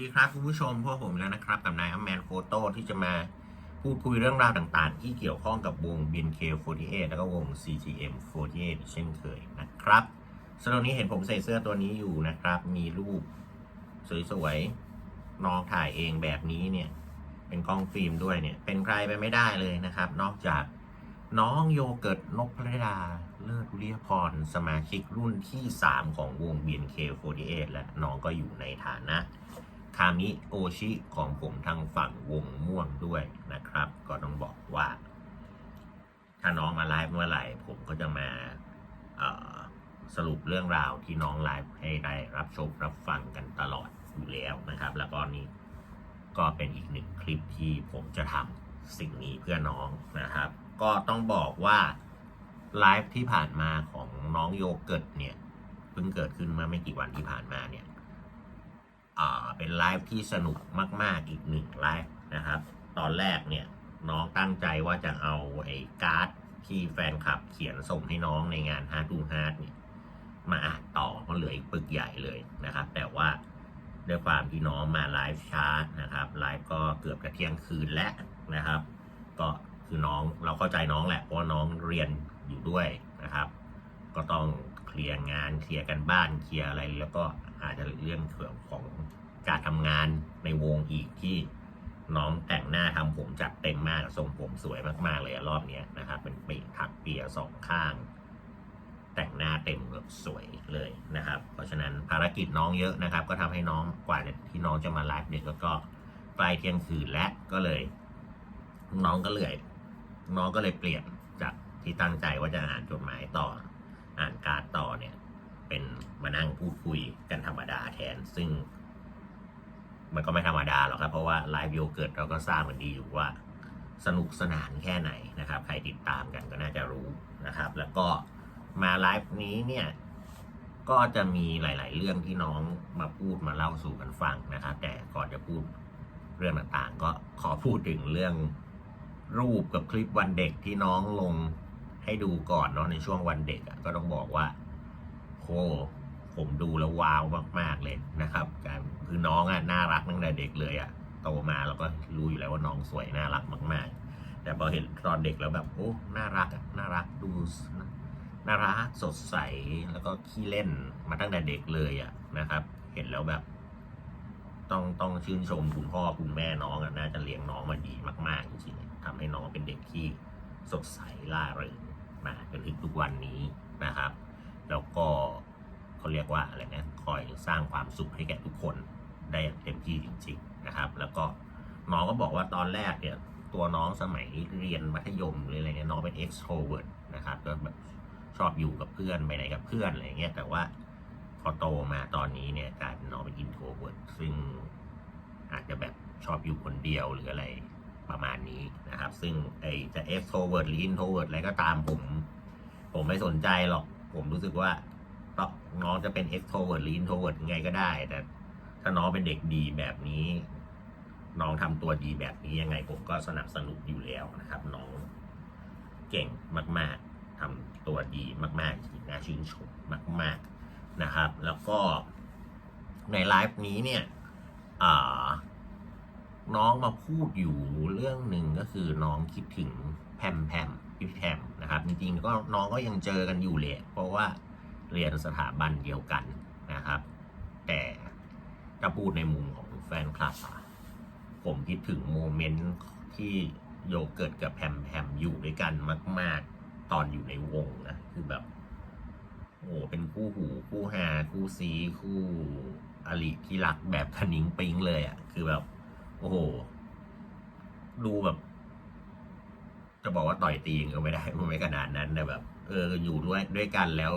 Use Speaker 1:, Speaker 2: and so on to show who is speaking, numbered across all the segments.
Speaker 1: ดีครับคุณผู้ชมพวกผมแล้วนะครับกับนายอัมแมนโฟโต้ที่จะมาพูดคุยเรื่องราวต่างๆ ที่เกี่ยวข้องกับวง BNK48 แล้วก็วง CGM48 เช่นเคยนะครับสำหรับนี้เห็นผมใส่เสื้อตัวนี้อยู่นะครับ มีรูปสวยๆน้องถ่ายเองแบบนี้เนี่ย เป็นกล้องฟิล์มด้วยเนี่ย เป็นใครไปไม่ได้เลยนะครับ นอกจากน้องโยเกิร์ตนกพระดา เลิศวิริยพร สมาชิกรุ่นที่ 3 ของวง BNK48 และน้องก็อยู่ในฐานะ คามิโอชิของผมทางฝั่งวงม่วงด้วยนะครับ ก็ต้องบอกว่า ถ้าน้องมาไลฟ์เมื่อไหร่ ผมก็จะมาสรุปเรื่องราวที่น้องไลฟ์ให้ได้รับชมรับฟังกันตลอดอยู่แล้วนะครับ แล้วก็นี่ก็เป็นอีกหนึ่งคลิปที่ผมจะทำสิ่งนี้เพื่อน้องนะครับ ก็ต้องบอกว่าไลฟ์ที่ผ่านมาของน้องโยเกิร์ตเนี่ยเพิ่งเกิดขึ้นเมื่อไม่กี่วันที่ผ่านมาเนี่ย เป็นไลฟ์ที่สนุกมาก ๆ อีกหนึ่งไลฟ์นะครับ ตอนแรกเนี่ยน้องตั้งใจว่าจะเอาไอ้การ์ดที่แฟนคลับเขียนส่งให้น้องในงาน Hard to Hard เนี่ยมาอ่านต่อเพราะเหลืออีกปึกใหญ่เลยนะครับ แต่ว่าด้วยความที่น้องมาไลฟ์ช้านะครับไลฟ์ก็เกือบจะเที่ยงคืนแล้วนะครับ ก็คือน้องเราเข้าใจน้องแหละเพราะว่าน้องเรียนอยู่ด้วยนะครับ ก็ต้อง เคลียร์งานเคลียร์กันบ้านเคลียร์อะไร แล้วก็อาจจะเรื่องเกี่ยวของการทำงานในวงอีกที่น้องแต่งหน้าทำผมจัดเต็มมากทรงผมสวยมากๆเลยรอบเนี้ยนะครับ เป็นปีกถักเปียสองข้าง แต่งหน้าเต็มแบบสวยเลยนะครับ เพราะฉะนั้นภารกิจน้องเยอะนะครับ ก็ทำให้น้องกว่าที่น้องจะมาไลฟ์เนี่ยก็ใกล้เที่ยงคืนและก็เลย น้องก็เลยน้องก็เลยเปลี่ยนจากที่ตั้งใจว่าจะอ่านจดหมายต่อ อ่านการ์ดต่อเนี่ย เป็นมานั่งพูดคุยกันธรรมดาแทน ซึ่ง มันก็ไม่ธรรมดาหรอกครับ เพราะว่าไลฟ์โยเกิร์ตเราก็ทราบกันดีอยู่ว่า สนุกสนานแค่ไหนนะครับ ใครติดตามกันก็น่าจะรู้นะครับ แล้วก็มาไลฟ์นี้เนี่ยก็จะมีหลาย ๆ เรื่องที่น้องมาพูดมาเล่าสู่กันฟังนะครับ แต่ก่อนจะพูดเรื่องต่างๆ ก็ขอพูดถึงเรื่องรูปกับคลิปวันเด็กที่น้องลง ให้ดูก่อนเนาะในช่วงวันเด็กอะก็ต้องบอกว่าโหผมดูแล้วว้าวมาก ๆเลยนะครับการคือน้องอะน่ารักตั้งแต่เด็กเลยอะโตมาเราก็รู้อยู่แล้วว่าน้องสวยน่ารักมาก ๆ แต่พอเห็นตอนเด็กแล้วแบบโอ้น่ารักน่ารักดูน่ารักสดใสแล้วก็ขี้เล่นมาตั้งแต่เด็กเลยอะนะครับ เห็นแล้วแบบ ต้องต้องชื่นชมคุณพ่อคุณแม่น้องอะน่าจะเลี้ยงน้องมาดีมาก ๆ จริงๆทำให้น้องเป็นเด็กที่สดใสล่าเริง มาจนถึงทุกวันนี้นะครับ แล้วก็เขาเรียกว่าอะไรนะคอยสร้างความสุขให้แก่ทุกคนได้อย่างเต็มที่จริง ๆนะครับ แล้วก็น้องก็บอกว่าตอนแรกเนี่ยตัวน้องสมัยเรียนมัธยมหรืออะไรเนี่ยน้องเป็น extrovert นะครับก็แบบชอบอยู่กับเพื่อนไปไหนกับเพื่อนอะไรเงี้ยแต่ว่าพอโตมาตอนนี้เนี่ยกลายเป็นน้องเป็น introvert ซึ่งอาจจะแบบชอบอยู่คนเดียวหรืออะไรประมาณนี้ นะครับ ซึ่งไอจะ extrovert หรือ introvert อะไรก็ตามผม ผมไม่สนใจหรอก ผมรู้สึกว่าต้องน้องจะเป็น extrovert หรือ introvert ยังไงก็ได้ แต่ถ้าน้องเป็นเด็กดีแบบนี้ น้องทำตัวดีแบบนี้ยังไงผมก็สนับสนุนอยู่แล้วนะครับ น้องเก่งมาก ๆทำตัวดีมากๆจริงน่าชื่นชมมาก ๆนะครับ แล้วก็ในไลฟ์นี้เนี่ยอ่า น้องมาพูดอยู่เรื่องหนึ่งก็คือน้องคิดถึงแพมแพมพี่แพมนะครับ จริงๆก็น้องก็ยังเจอกันอยู่แหละเพราะว่าเรียนสถาบันเดียวกันนะครับ แต่ถ้าพูดในมุมของแฟนคลับผมคิดถึงโมเมนต์ที่โยเกิร์ตกับแพมแพมอยู่ด้วยกันมาก ๆ ตอนอยู่ในวงนะคือแบบโอ้เป็นคู่หูคู่ฮาคู่ซีคู่อลิที่รักแบบคณิงปิงเลยอะ่ะคือแบบ อ้โห ดูแบบ จะบอกว่าต่อยตีก็ไม่ได้มันไม่ขนาดนั้นแต่แบบ เอออยู่ด้วยด้วยกันแล้ว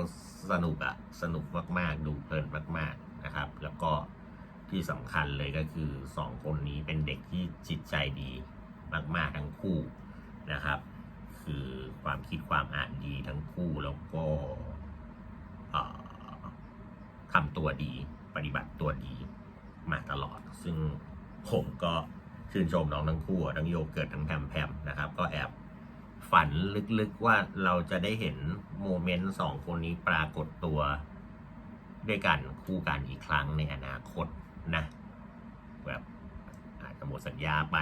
Speaker 1: สนุกอะสนุกมากๆ ดูเพลินมาก ๆนะครับ แล้วก็ที่สำคัญเลยก็คือสองคนนี้เป็นเด็กที่จิตใจดีมากๆทั้งคู่นะครับ คือความคิดความอ่านดีทั้งคู่แล้วก็ทำตัวดี ปฏิบัติตัวดีมาตลอดซึ่ง ผมก็ชื่นชมน้องทั้งคู่ทั้งโยเกิร์ตทั้งแพมแพมนะครับ ก็แอบฝันลึกๆว่าเราจะได้เห็นโมเมนต์สองคนนี้ปรากฏตัวด้วยกันคู่กันอีกครั้งในอนาคตนะแบบอาจจะหมดสัญญาไป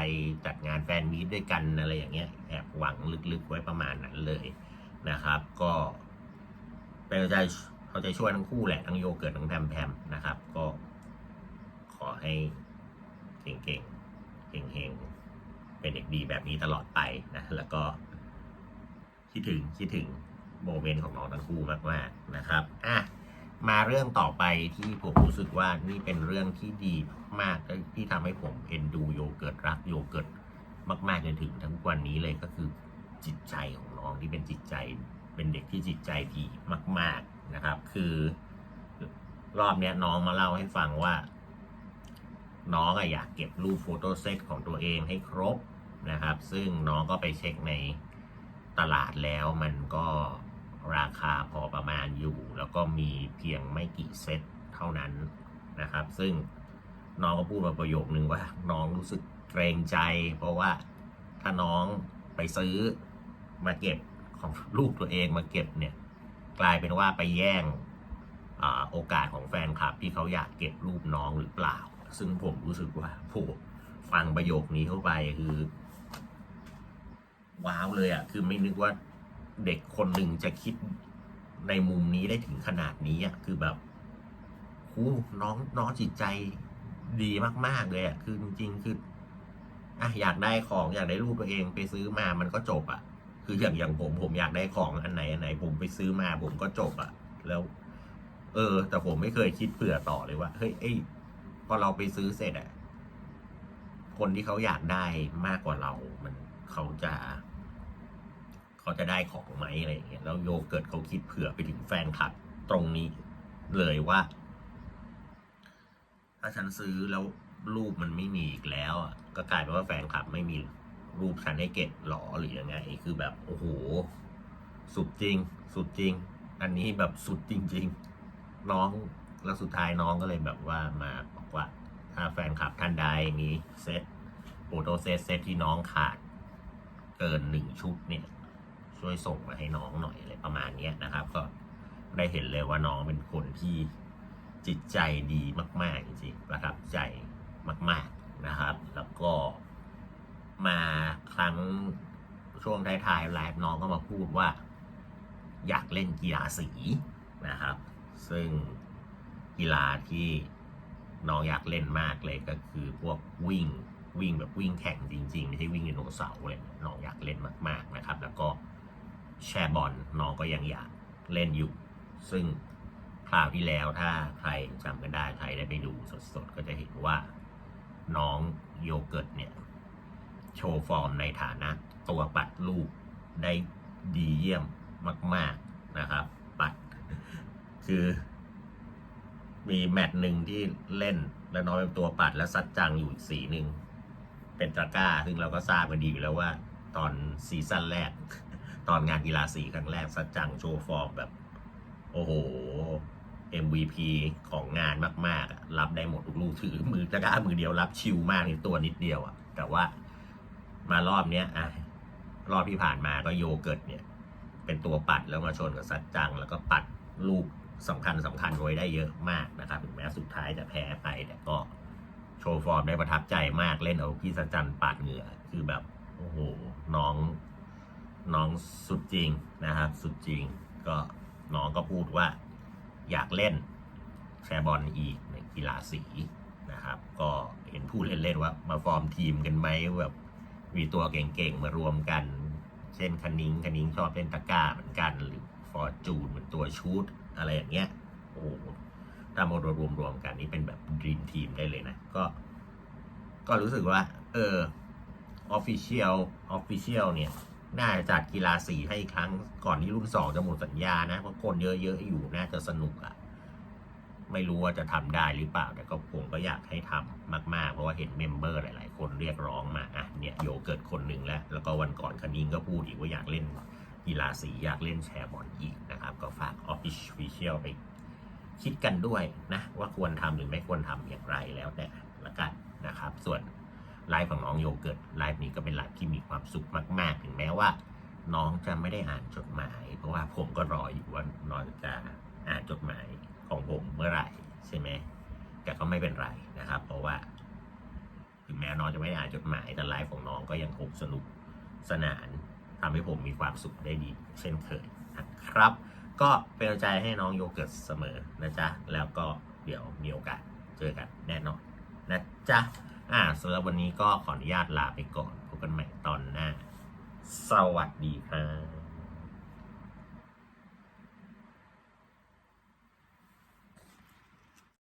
Speaker 1: จัดงานแฟนมีตด้วยกันอะไรอย่างเงี้ยแอบหวังลึกๆไว้ประมาณนั้นเลยนะครับ ก็เป็นใจเขาใจช่วยทั้งคู่แหละทั้งโยเกิร์ตทั้งแพมแพมนะครับ ก็ขอให้ เก่งๆเฮงๆเป็นเด็กดีแบบนี้ตลอดไปนะแล้วก็คิดถึงคิดถึงโมเมนต์ของน้องทั้งคู่มากๆนะครับอะมาเรื่องต่อไปที่ผมรู้สึกว่านี่เป็นเรื่องที่ดีมากๆที่ทำให้ผมเอ็นดูโยเกิร์ตรักโยเกิร์ตมากๆจนถึงทั้งวันนี้เลยก็คือจิตใจของน้องที่เป็นจิตใจเป็นเด็กที่จิตใจดีมาก ๆนะครับ คือ รอบเนี้ยน้องมาเล่าให้ฟังว่า น้องอะอยากเก็บรูปโฟโต้เซตของตัวเองให้ครบนะครับ ซึ่งน้องก็ไปเช็คในตลาดแล้วมันก็ราคาพอประมาณอยู่ แล้วก็มีเพียงไม่กี่เซตเท่านั้นนะครับ ซึ่งน้องก็พูดมาประโยคนึงว่า น้องรู้สึกเกรงใจ เพราะว่าถ้าน้องไปซื้อมาเก็บของลูกตัวเองมาเก็บเนี่ยกลายเป็นว่าไปแย่งอโอกาสของแฟนคลับที่เขาอยากเก็บรูปน้องหรือเปล่า ซึ่งผมรู้สึกว่าโหฟังประโยคนี้เข้าไปคือ ว้าวเลยอะ คือไม่นึกว่าเด็กคนหนึ่งจะคิดในมุมนี้ได้ถึงขนาดนี้อะ คือแบบหูน้องน้องจิตใจดีมาก ๆ เลยอะ คือจริงๆคืออะอยากได้ของอยากได้รูปตัวเองไปซื้อมามันก็จบอะ คืออย่างอย่างผมผมอยากได้ของอันไหนอันไหน ผมไปซื้อมาผมก็จบอะ แล้ว เออ แต่ผมไม่เคยคิดเผื่อต่อเลยว่าเฮ้ยเอ้ พอเราไปซื้อเสร็จอะคนที่เขาอยากได้มากกว่าเรา มันเขาจะ เขาจะได้ของไหมอะไรอย่างเงี้ยแล้วโยเกิร์ตเขาคิดเผื่อไปถึงแฟนคลับตรงนี้เลยว่า ถ้าฉันซื้อแล้วรูปมันไม่มีอีกแล้วอะก็กลายเป็นว่าแฟนคลับไม่มีรูปฉันให้เก็บหรอหรือยังไง คือแบบโอ้โห สุดจริง สุดจริง อันนี้แบบสุดจริง ๆ น้องแล้วสุดท้ายน้องก็เลยแบบว่ามา ว่า ถ้าแฟนคลับท่านใดมีเซตโฟโต้เซตเซตที่น้องขาด เกินหนึ่งชุดเนี่ย ช่วยส่งมาให้น้องหน่อยอะไรประมาณนี้นะครับ ก็ได้เห็นเลยว่าน้องเป็นคนที่จิตใจดีมาก ๆ จริงๆประทับใจมาก ๆนะครับ แล้วก็มาครั้งช่วงท้ายๆไลฟ์น้องก็มาพูดว่า อยากเล่นกีฬาสีนะครับ ซึ่งกีฬาที่ น้องอยากเล่นมากเลยก็คือพวกวิ่งวิ่งแบบวิ่งแข่งจริงๆไม่ใช่วิ่งไดโนเสาร์เลยน้องอยากเล่นมากๆนะครับ แล้วก็แชร์บอลน้องก็ยังอยากเล่นอยู่ ซึ่งคราวที่แล้วถ้าใครจำกันได้ใครได้ไปดูสดๆ ก็จะเห็นว่าน้องโยเกิร์ตเนี่ย โชว์ฟอร์มในฐานะตัวปัดลูกได้ดีเยี่ยมมาก ๆนะครับ ปัดคือ มีแมตช์หนึ่งที่เล่นแล้วน้องเป็นตัวปัดแล้วซัดจังอยู่อีกสีหนึ่งเป็นตะกร้า ซึ่งเราก็ทราบกันดีอยู่แล้วว่า ตอนซีซั่นแรก ตอนงานกีฬาสีครั้งแรกซัดจังโชว์ฟอร์มแบบ โอ้โห MVP ของงานมากๆ รับได้หมดทุกลูกถือ มือตะกร้ามือเดียวรับชิลมากในตัวนิดเดียวอะแต่ว่ามารอบเนี้ยอะรอบที่ผ่านมาก็โยเกิร์ตเนี่ย เป็นตัวปัดแล้วมาชนกับซัดจัง แล้วก็ปัดลูก สำคัญสำคัญไว้ได้เยอะมากนะครับถึงแม้สุดท้ายจะแพ้ไปแต่ก็โชว์ฟอร์มได้ประทับใจมากเล่นเอาพี่ซัดจังปาดเหงื่อคือแบบโอ้โหน้องน้องสุดจริงนะครับ สุดจริงก็น้องก็พูดว่าอยากเล่นแชร์บอลอีกในกีฬาสีนะครับ ก็เห็นพูดเล่นๆว่ามาฟอร์มทีมกันไหมแบบมีตัวเก่งๆมารวมกัน เช่นคณิงคณิงชอบเล่นตะกร้าเหมือนกันหรือ จูนเหมือนตัวชูตอะไรอย่างเงี้ยโอ้โหถ้ามารวมรวมๆกันนี่เป็นแบบดีมทีมได้เลยนะ ก็ ก็รู้สึกว่า เออออฟฟิเชียลออฟฟิเชียลเนี่ย น่าจะจัดกีฬาสีให้อีกครั้งก่อนที่รุ่นสองจะหมดสัญญานะเพราะคนเยอะๆอยู่น่าจะสนุกอะ่ะ ไม่รู้ว่าจะทำได้หรือเปล่า แต่ก็ผมก็อยากให้ทำมาก ๆ เพราะว่าเห็นเมมเบอร์หลาย ๆ คนเรียกร้องมาอะเนี่ยโยเกิร์ตคนหนึ่งแล้ว แล้วก็วันก่อนคณิงก็พูดอีกว่าอยากเล่นกีฬาสีอยากเล่นแชร์บอลอีก นะครับ ก็ฝากออฟฟิเชียลไปคิดกันด้วยนะ ว่าควรทำหรือไม่ควรทำอย่างไรแล้วแต่ละกันนะครับ ส่วนไลฟ์ของน้องโยเกิร์ตไลฟ์นี้ก็เป็นไลฟ์ที่มีความสุขมาก ๆ ถึงแม้ว่า น้องจะไม่ได้อ่านจดหมาย เพราะว่าผมก็รออยู่ว่าน้องจะอ่านจดหมายของผมเมื่อไหร่ใช่ไหมแต่ก็ไม่เป็นไรนะครับ เพราะว่า ถึงแม่น้องจะไม่ได้อ่านจดหมายแต่ไลฟ์ของน้องก็ยังคงสนุกสนานทำให้ผมมีความสุขได้ดี เช่นเคยนะครับ ก็เป็นใจให้น้องโยเกิร์ตเสมอนะจ๊ะ แล้วก็เดี๋ยวมีโอกาสเจอกันแน่นอนนะจ๊ะ อ่าสำหรับวันนี้ก็ขออนุญาตลาไปก่อนพบกันใหม่ตอนหน้า สวัสดีครับ